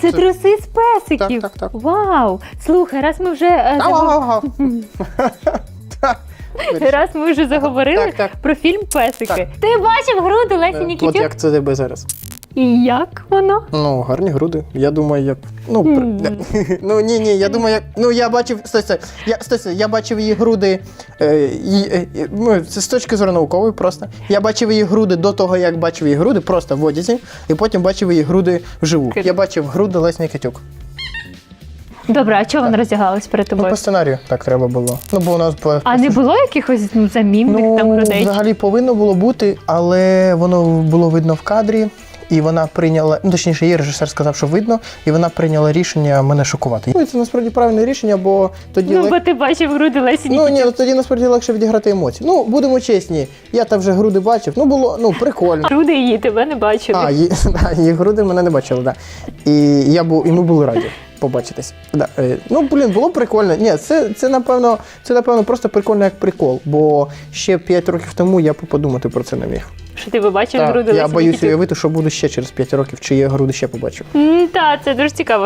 Це Це- труси з песиків. Так, так, так. Вау! Слухай, раз ми вже е, загов- раз ми вже заговорили Так, так. про фільм Песики. Так. Ти бачив груди Лесі Е, От Нікітюк? як це тебе зараз? І як воно? Ну, гарні груди. Я думаю, як. Ну, при- ну ні, ні, я думаю, як. Ну, я бачив. Стой, стой. Я, стой, стой, я бачив її груди. Е, е, е, ну, це з точки зору наукової просто. Я бачив її груди до того, як бачив її груди, просто в одязі, і потім бачив її груди вживу. Я бачив груди Лесні Катюк. Добре, а чого вона роздягалась перед Ну, тобою? по сценарію так треба було. Ну, бо у нас по. А не було якихось ну, замінних там Ну, грудей? взагалі повинно було бути, але воно було видно в кадрі, і вона прийняла, ну точніше, її режисер сказав, що видно, і вона прийняла рішення мене шокувати. Ну, і це насправді правильне рішення, бо тоді Ну, лег- бо ти бачив груди Лесі Ну Нікітюк. ні, ну тоді насправді легше відіграти емоції. Ну, будемо чесні, я там вже груди бачив. Ну було ну прикольно. Груди її тебе не бачили. А, її, да, її груди мене не бачили, да. І я був, і ми були раді побачитись. Да, е, ну, блін, було прикольно. Ні, це, це, напевно, це, напевно, просто прикольно як прикол. Бо ще 5 років тому я б подумати про це не міг. Що ти побачив груди я боюся уявити, що буду ще через 5 років, чи я груди ще побачу. Та, це дуже цікаво.